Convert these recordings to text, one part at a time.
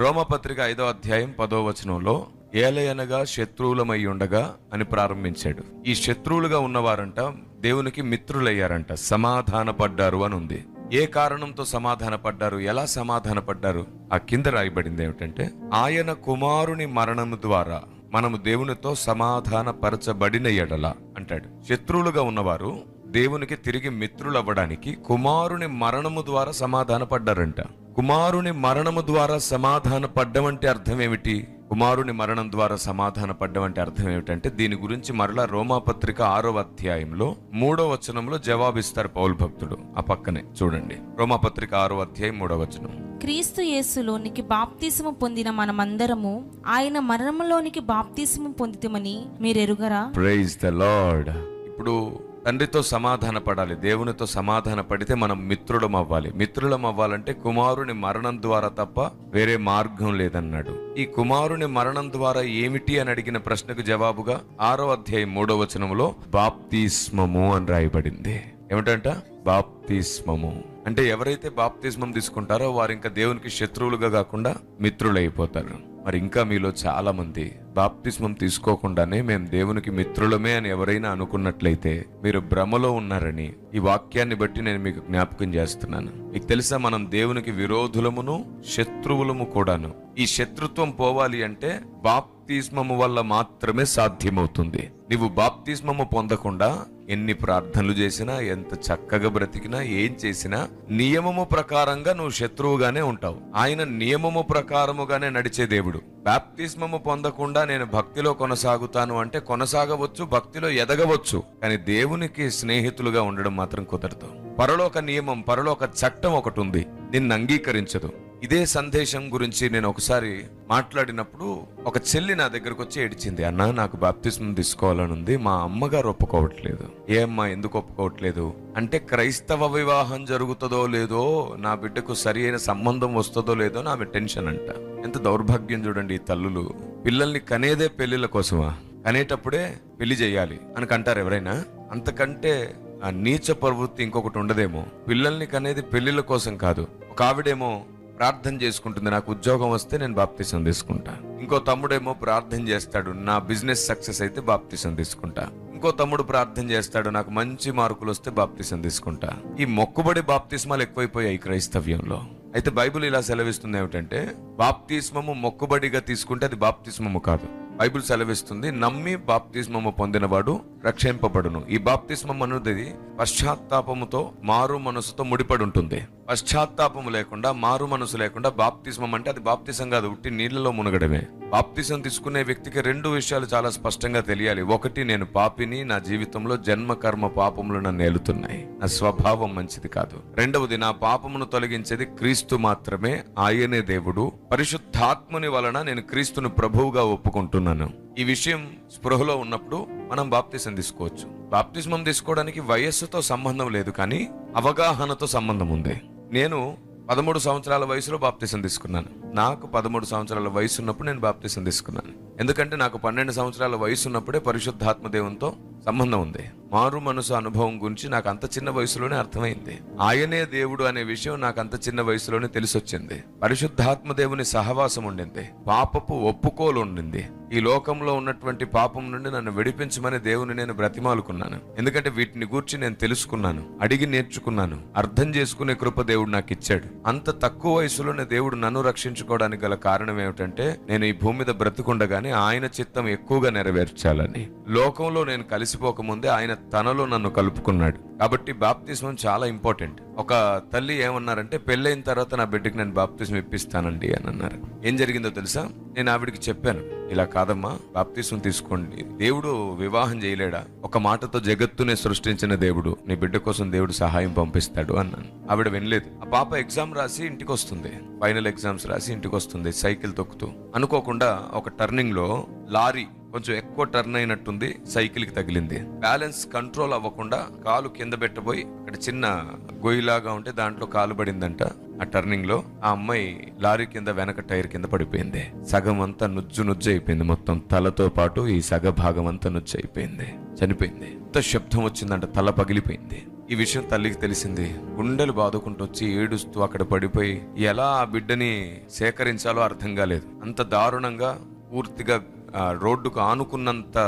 రోమపత్రిక ఐదో అధ్యాయం పదో వచనంలో ఏలయనగా శత్రువులమై ఉండగా అని ప్రారంభించాడు. ఈ శత్రువులుగా ఉన్నవారంట దేవునికి మిత్రులయ్యారంట సమాధాన పడ్డారు అని ఉంది ఏ కారణంతో సమాధాన పడ్డారు ఎలా సమాధాన పడ్డారు ఆ కింద రాయబడింది ఏమిటంటే ఆయన కుమారుని మరణము ద్వారా మనము దేవునితో సమాధాన పరచబడిన ఎడల అంటాడు. శత్రువులుగా ఉన్నవారు దేవునికి తిరిగి మిత్రులవ్వడానికి కుమారుని మరణము ద్వారా సమాధాన పడ్డారంట కుమారుని మరణము ద్వారా సమాధాన పడ్డం అంటే అర్థం ఏమిటి? కుమారుని మరణం ద్వారా సమాధాన పడ్డం అంటే అర్థం ఏమిటంటే దీని గురించి మరలా రోమాపత్రిక ఆరో అధ్యాయంలో మూడో వచనంలో జవాబిస్తారు పౌల్ భక్తుడు. ఆ పక్కనే చూడండి. రోమాపత్రిక ఆరో అధ్యాయం మూడో వచనం. క్రీస్తు యేసులోనికి బాప్తిసము పొందిన మనమందరము ఆయన మరణంలోనికి బాప్తిసము పొందితమని మీరెరుగరా? ప్రైజ్ ద లార్డ్ ఇప్పుడు తండ్రితో సమాధాన పడాలి దేవునితో సమాధాన పడితే మనం మిత్రులం అవ్వాలి మిత్రులం అవ్వాలంటే కుమారుని మరణం ద్వారా తప్ప వేరే మార్గం లేదన్నాడు. ఈ కుమారుని మరణం ద్వారా ఏమిటి అని అడిగిన ప్రశ్నకు జవాబుగా ఆరో అధ్యాయం మూడో వచనంలో బాప్తిస్మము అని రాయబడింది. ఏమిటంట? బాప్తిస్మము. అంటే ఎవరైతే బాప్తిస్మం తీసుకుంటారో వారు ఇంకా దేవునికి శత్రువులుగా కాకుండా మిత్రులైపోతారు. మరి ఇంకా మీలో చాలామంది బాప్తిస్మం తీసుకోకుండానే మేము దేవునికి మిత్రులమే అని ఎవరైనా అనుకున్నట్లయితే మీరు భ్రమలో ఉన్నారని ఈ వాక్యాన్ని బట్టి నేను మీకు జ్ఞాపకం చేస్తున్నాను. మీకు తెలుసా మనం దేవునికి విరోధులమును శత్రువులము కూడాను. ఈ శత్రుత్వం పోవాలి అంటే బాప్తిస్మము వల్ల మాత్రమే సాధ్యమవుతుంది. నీవు బాప్తిస్మము పొందకుండా ఎన్ని ప్రార్థనలు చేసినా ఎంత చక్కగా బ్రతికినా ఏం చేసినా నియమము ప్రకారంగా నువ్వు శత్రువుగానే ఉంటావు. ఆయన నియమము ప్రకారముగానే నడిచే దేవుడు. బాప్తిస్మము పొందకుండా నేను భక్తిలో కొనసాగుతాను అంటే కొనసాగవచ్చు భక్తిలో ఎదగవచ్చు. కానీ దేవునికి స్నేహితులుగా ఉండడం మాత్రం కుదరదు. పరలోక నియమం పరలోక చట్టం ఒకటి ఉంది. నిన్ను అంగీకరించదు. ఇదే సందేశం గురించి నేను ఒకసారి మాట్లాడినప్పుడు ఒక చెల్లి నా దగ్గరకు వచ్చి ఏడిచింది అన్న నాకు బాప్తిస్మం తీసుకోవాలని ఉంది మా అమ్మగారు ఒప్పుకోవట్లేదు. ఏ అమ్మ ఎందుకు ఒప్పుకోవట్లేదు? అంటే క్రైస్తవ వివాహం జరుగుతుందో లేదో నా బిడ్డకు సరి అయిన సంబంధం వస్తుందో లేదో నా టెన్షన్ అంట. ఎంత దౌర్భాగ్యం చూడండి ఈ తల్లులు. పిల్లల్ని కనేదే పెళ్ళిళ్ళ కోసమా? కనేటప్పుడే పెళ్ళి చేయాలి. అని కంటారు ఎవరైనా. అంతకంటే ఆ నీచ ప్రవృత్తి ఇంకొకటి ఉండదేమో. పిల్లల్ని కనేది పెళ్ళిళ్ళ కోసం కాదు. ఒక ఆవిడేమో ప్రార్థన చేసుకుంటుంది. నాకు ఉద్యోగం వస్తే నేను బాప్తిసం తీసుకుంటా. ఇంకో తమ్ముడేమో ప్రార్థన చేస్తాడు. నా బిజినెస్ సక్సెస్ అయితే బాప్తిసం తీసుకుంటా. ఇంకో తమ్ముడు ప్రార్థన చేస్తాడు. నాకు మంచి మార్కులు వస్తే బాప్తిసం తీసుకుంటా. ఈ మొక్కుబడి బాప్తిస్మాలు ఎక్కువైపోయాయి క్రైస్తవ్యంలో. అయితే బైబిల్ ఇలా సెలవిస్తుంది ఏమిటంటే బాప్తిస్మము మొక్కుబడిగా తీసుకుంటే అది బాప్తిస్మము కాదు. బైబిల్ సెలవిస్తుంది నమ్మి బాప్తిస్మము పొందినవాడు రక్షింపబడును. ఈ బాప్తిస్మం అనేది పశ్చాత్తాపముతో మారు మనసుతో ముడిపడి ఉంటుంది. పశ్చాత్తాపము లేకుండా మారు మనసు లేకుండా బాప్తిస్మం అంటే అది బాప్తిసం కాదు ఉట్టి నీళ్ళలో మునగడమే. బాప్తిసం తీసుకునే వ్యక్తికి రెండు విషయాలు చాలా స్పష్టంగా తెలియాలి. ఒకటి నేను పాపిని నా జీవితంలో జన్మ కర్మ పాపములు నన్ను ఏలుతున్నాయి. నా స్వభావం మంచిది కాదు. రెండవది నా పాపమును తొలగించేది క్రీస్తు మాత్రమే ఆయనే దేవుడు. పరిశుద్ధాత్ముని వలన నేను క్రీస్తును ప్రభువుగా ఒప్పుకుంటున్నాను. ఈ విషయం స్పృహలో ఉన్నప్పుడు మనం బాప్తిసం తీసుకోవచ్చు. బాప్తిస్మం తీసుకోవడానికి వయస్సుతో సంబంధం లేదు కానీ అవగాహనతో సంబంధం ఉంది. నేను పదమూడు సంవత్సరాల వయసులో బాప్తీసం తీసుకున్నాను. నాకు పదమూడు సంవత్సరాల వయసు ఉన్నప్పుడు నేను బాప్తీసం తీసుకున్నాను. ఎందుకంటే నాకు పన్నెండు సంవత్సరాల వయసు ఉన్నప్పుడే పరిశుద్ధాత్మ దేవునితో సంబంధం ఉంది. మారు మనసు అనుభవం గురించి నాకు అంత చిన్న వయసులోనే అర్థమైంది. ఆయనే దేవుడు అనే విషయం నాకు అంత చిన్న వయసులోనే తెలిసొచ్చింది. పరిశుద్ధాత్మ దేవుని సహవాసం ఉండింది. పాపపు ఒప్పుకోలు ఉండింది. ఈ లోకంలో ఉన్నటువంటి పాపం నుండి నన్ను విడిపించమని దేవుని నేను బ్రతిమాలుకున్నాను. ఎందుకంటే వీటిని గూర్చి నేను తెలుసుకున్నాను అడిగి నేర్చుకున్నాను అర్థం చేసుకునే కృప దేవుడు నాకు ఇచ్చాడు. అంత తక్కువ వయసులోనే దేవుడు నన్ను రక్షించుకోవడానికి గల కారణం ఏమిటంటే నేను ఈ భూమి మీద బ్రతుకుండగానే ఆయన చిత్తం ఎక్కువగా నెరవేర్చాలని. లోకంలో నేను కలిసిపోకముందే ఆయన తనలో నన్ను కలుపుకున్నాడు. కాబట్టి బాప్తిజం చాలా ఇంపార్టెంట్. ఒక తల్లి ఏమన్నారంటే పెళ్ళైన తర్వాత నా బిడ్డకి నేను బాప్తిజం ఇప్పిస్తానండి అని అన్నారు. ఏం జరిగిందో తెలుసా? నేను ఆవిడికి చెప్పాను ఇలా కాదమ్మా బాప్తిజం తీసుకోండి. దేవుడు వివాహం చేయలేడా? ఒక మాటతో జగత్తునే సృష్టించిన దేవుడు నీ బిడ్డ కోసం దేవుడు సహాయం పంపిస్తాడు అన్నాను. ఆవిడ వినలేదు. ఆ పాప ఎగ్జామ్ రాసి ఇంటికి వస్తుంది ఫైనల్ ఎగ్జామ్స్ రాసి ఇంటికి వస్తుంది సైకిల్ తొక్కుతూ. అనుకోకుండా ఒక టర్నింగ్లో లారీ కొంచెం ఎక్కువ టర్న్ అయినట్టుంది సైకిల్కి తగిలింది. బ్యాలెన్స్ కంట్రోల్ అవ్వకుండా కాలు కింద పెట్టబోయి అక్కడ చిన్న గొయ్యిలాగా ఉంటే దాంట్లో కాలు పడిందంట ఆ టర్నింగ్లో. ఆ అమ్మాయి లారీ కింద వెనక టైర్ కింద పడిపోయింది. సగం అంతా నుజ్జు నుజ్జు అయిపోయింది. మొత్తం తలతో పాటు ఈ సగ భాగం అంతా నుజ్జు అయిపోయింది. చనిపోయింది. ఎంత శబ్దం వచ్చిందంట తల పగిలిపోయింది. ఈ విషయం తల్లికి తెలిసింది. గుండెలు బాదుకుంటూ వచ్చి ఏడుస్తూ అక్కడ పడిపోయి ఎలా ఆ బిడ్డని సేకరించాలో అర్థం కాలేదు. అంత దారుణంగా పూర్తిగా రోడ్డుకు ఆనుకున్నంత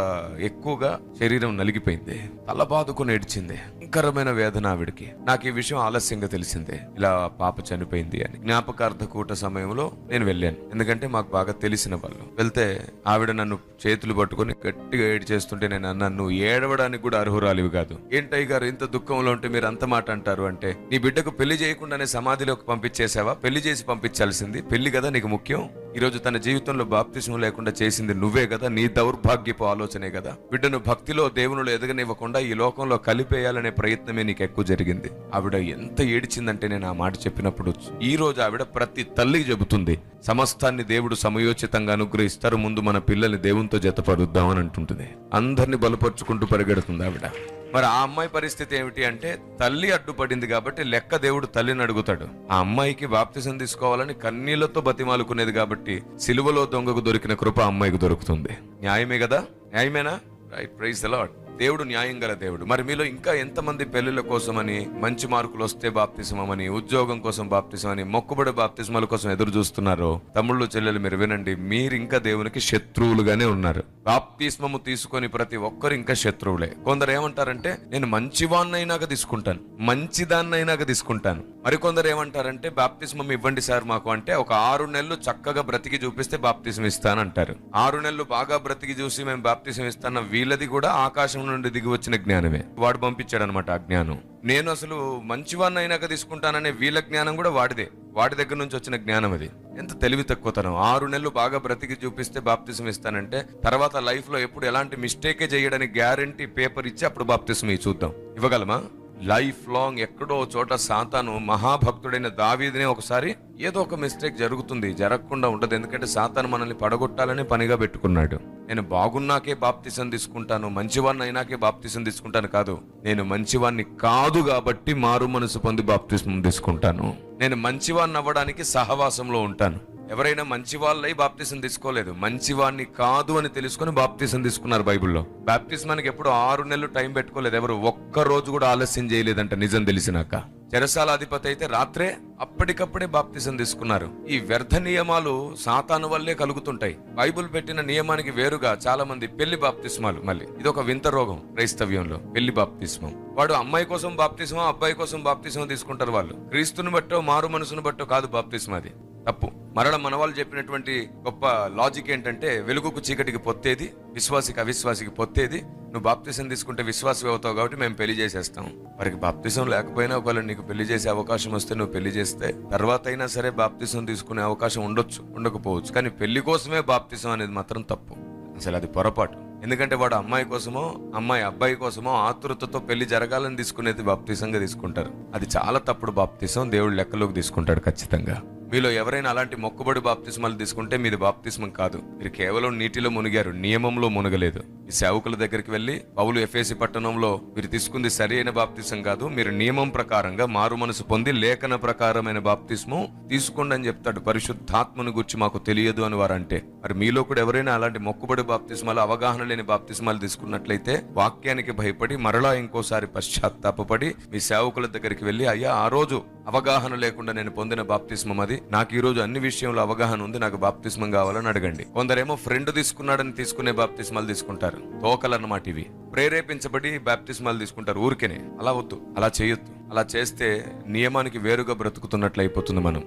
ఎక్కువగా శరీరం నలిగిపోయింది. తల బాదుకుని ఏడ్చింది. భయంకరమైన వేదన ఆవిడికి. నాకు ఈ విషయం ఆలస్యంగా తెలిసిందే. ఇలా పాప చనిపోయింది అని. జ్ఞాపకార్థ కూట సమయంలో నేను వెళ్ళాను. ఎందుకంటే మాకు బాగా తెలిసిన వాళ్ళు. వెళ్తే ఆవిడ నన్ను చేతులు పట్టుకొని గట్టిగా ఏడు చేస్తుంటే నేను నన్ను ఏడవడానికి కూడా అర్హురాలివి కాదు. ఏంటయ్య గారు ఇంత దుఃఖంలో ఉంటే మీరు అంత మాట అంటారు అంటే నీ బిడ్డకు పెళ్ళి చేయకుండానే సమాధిలోకి పంపించేసావా పెళ్ళి చేసి పంపించాల్సింది. పెళ్ళి కదా నీకు ముఖ్యం? ఈరోజు తన జీవితంలో బాప్తిసం లేకుండా చేసింది నువ్వే కదా నీ దౌర్భాగ్యపు ఆలోచనే కదా. బిడ్డను భక్తిలో దేవునిలో ఎదగనివ్వకుండా ఈ లోకంలో కలిపేయాలనే ప్రయత్నమే నీకు ఎక్కువ జరిగింది. ఆవిడ ఎంత ఏడిచిందంటే నేను ఆ మాట చెప్పినప్పుడు ఈ రోజు ఆవిడ ప్రతి తల్లికి చెబుతుంది సమస్తాన్ని దేవుడు సమయోచితంగా అనుగ్రహిస్తారు ముందు మన పిల్లల్ని దేవునితో జతపరుద్దామని అంటుంటుంది. అందరిని బలపరుచుకుంటూ పరిగెడుతుంది ఆవిడ. మరి ఆ అమ్మాయి పరిస్థితి ఏమిటి అంటే తల్లి అడ్డుపడింది కాబట్టి లెక్క దేవుడు తల్లిని అడుగుతాడు. ఆ అమ్మాయికి బాప్తిసం తీసుకోవాలని కన్నీళ్ళతో బతిమాలుకునేది కాబట్టి సిలువలో దొంగకు దొరికిన కృప ఆ అమ్మాయికి దొరుకుతుంది. న్యాయమే కదా? న్యాయమేనా? రైట్ ప్రైజ్ అలాట్ దేవుడు న్యాయం గల దేవుడు. మరి మీలో ఇంకా ఎంతమంది పెళ్ళిళ్ళ కోసమని మంచి మార్కులు వస్తే బాప్తిసమని ఉద్యోగం కోసం బాప్తిసమని మొక్కుబడి బాప్తిస్మాల కోసం ఎదురు చూస్తున్నారో తమ్ముళ్ళు చెల్లెలు మీరు వినండి మీరు ఇంకా దేవునికి శత్రువులుగానే ఉన్నారు. బాప్తిస్మము తీసుకొని ప్రతి ఒక్కరు ఇంకా శత్రువులే. కొందరు ఏమంటారంటే నేను మంచివాన్నైనాక తీసుకుంటాను మంచిదాన్నైనాక తీసుకుంటాను. మరికొందరు ఏమంటారంటే బాప్తిస్మం ఇవ్వండి సార్ మాకు అంటే ఒక ఆరు నెలలు చక్కగా బ్రతికి చూపిస్తే బాప్తిసం ఇస్తానంటారు ఆరు నెలలు బాగా బ్రతికి చూసి మేము బాప్తిసం ఇస్తాన వీళ్ళది కూడా ఆకాశం నుండి దిగి వచ్చిన జ్ఞానమే. వాడు పంపించాడు అనమాట ఆ జ్ఞానం. నేను అసలు మంచివాన్ని అయినాక తీసుకుంటాననే వీళ్ళ జ్ఞానం కూడా వాడిదే. వాడి దగ్గర నుంచి వచ్చిన జ్ఞానం అది. ఎంత తెలివి తక్కువతనం. ఆరు నెలలు బాగా బ్రతికి చూపిస్తే బాప్తిసం ఇస్తానంటే తర్వాత లైఫ్లో ఎప్పుడు ఎలాంటి మిస్టేకే చేయడానికి గ్యారంటీ పేపర్ ఇచ్చి అప్పుడు బాప్తిసం ఇవి చూద్దాం. ఇవ్వగలమా? లైఫ్ లాంగ్ ఎక్కడో చోట సాతాను మహాభక్తుడైన దావీదినే ఒకసారి ఏదో ఒక మిస్టేక్ జరుగుతుంది. జరగకుండా ఉండదు. ఎందుకంటే సాతాను మనల్ని పడగొట్టాలని పనిగా పెట్టుకున్నాడు. నేను బాగున్నాకే బాప్తిసం తీసుకుంటాను మంచివాడిని అయినాకే బాప్తిసం తీసుకుంటాను కాదు. నేను మంచివాడిని కాదు కాబట్టి మారు మనసు పొంది బాప్తిసం తీసుకుంటాను. నేను మంచివాడిని అవ్వడానికి సహవాసంలో ఉంటాను. ఎవరైనా మంచి వాళ్ళై బాప్తిసం తీసుకోలేదు. మంచివాడిని కాదు అని తెలుసుకొని బాప్తిసం తీసుకున్నారు బైబిల్లో. బాప్తిస్మానికి ఎప్పుడు ఆరు నెలలు టైం పెట్టుకోలేదు. ఎవరు ఒక్క రోజు కూడా ఆలస్యం చేయలేదంట నిజం తెలిసినాక. చెరసాల అధిపతి అయితే రాత్రే అప్పటికప్పుడే బాప్తిసం తీసుకున్నారు. ఈ వ్యర్థ నియమాలు సాతాను వల్లే కలుగుతుంటాయి. బైబిల్ పెట్టిన నియమానికి వేరుగా చాలా మంది పెళ్ళి బాప్తిస్మాలు మళ్ళీ. ఇది ఒక వింత రోగం క్రైస్తవ్యంలో పెళ్ళి బాప్తిస్మం. వాడు అమ్మాయి కోసం బాప్తిస్మం అబ్బాయి కోసం బాప్తిస్మం తీసుకుంటారు వాళ్ళు. క్రీస్తుని బట్టో మారు మనసును బట్టో కాదు బాప్తిస్మం అది తప్పు. మరల మనవాళ్ళు చెప్పినటువంటి గొప్ప లాజిక్ ఏంటంటే వెలుగుకు చీకటికి పొత్తేది విశ్వాసికి అవిశ్వాసికి పొత్తేది. నువ్వు బాప్తిసం తీసుకుంటే విశ్వాసం అవుతావు కాబట్టి మేము పెళ్ళి చేసేస్తాం. వారికి బాప్తిసం లేకపోయినా ఒకవేళ నీకు పెళ్ళి చేసే అవకాశం వస్తే నువ్వు పెళ్ళి చేస్తే తర్వాత అయినా సరే బాప్తిసం తీసుకునే అవకాశం ఉండొచ్చు ఉండకపోవచ్చు. కానీ పెళ్ళి కోసమే బాప్తిసం అనేది మాత్రం తప్పు. అసలు అది పొరపాటు. ఎందుకంటే వాడు అమ్మాయి కోసమో అమ్మాయి అబ్బాయి కోసమో ఆతృతతో పెళ్ళి జరగాలని తీసుకునేది బాప్తిసంగా తీసుకుంటారు. అది చాలా తప్పుడు బాప్తిసం దేవుడు లెక్కలోకి తీసుకుంటాడు ఖచ్చితంగా. మీలో ఎవరైనా అలాంటి మొక్కుబడి బాప్తిస్మాలు తీసుకుంటే మీది బాప్తిస్మం కాదు. మీరు కేవలం నీటిలో మునిగారు నియమంలో మునగలేదు. ఈ సేవకుల దగ్గరికి వెళ్ళి పౌలు ఎఫ్ఏసి పట్టణంలో మీరు తీసుకుంది సరైన బాప్తిసం కాదు మీరు నియమం ప్రకారంగా మారు మనసు పొంది లేఖన ప్రకారమైన బాప్తిస్మం తీసుకోండి అని చెప్తాడు. పరిశుద్ధాత్మను గురించి మాకు తెలియదు అని వారు అంటే మరి మీలో కూడా ఎవరైనా అలాంటి మొక్కుబడి బాప్తిస్మాలు అవగాహన లేని బాప్తిస్మాలు తీసుకున్నట్లయితే వాక్యానికి భయపడి మరలా ఇంకోసారి పశ్చాత్తాపడి మీ సేవకుల దగ్గరికి వెళ్ళి అయ్యా ఆ రోజు అవగాహన లేకుండా నేను పొందిన బాప్తిస్మం అది. నాకు ఈరోజు అన్ని విషయంలో అవగాహన ఉంది. నాకు బాప్తిస్మం కావాలని అడగండి. కొందరేమో ఫ్రెండ్ తీసుకున్నాడని తీసుకునే బాప్తిస్మాలు తీసుకుంటారు. తోకలన్నమాట ఇవి. ప్రేరేపించబడి బాప్తిస్మాలు తీసుకుంటారు ఊరికేనే. అలా వద్దు. అలా చేయొద్దు. అలా చేస్తే నియమానికి వేరుగా బ్రతుకుతున్నట్లు అయిపోతుంది మనం.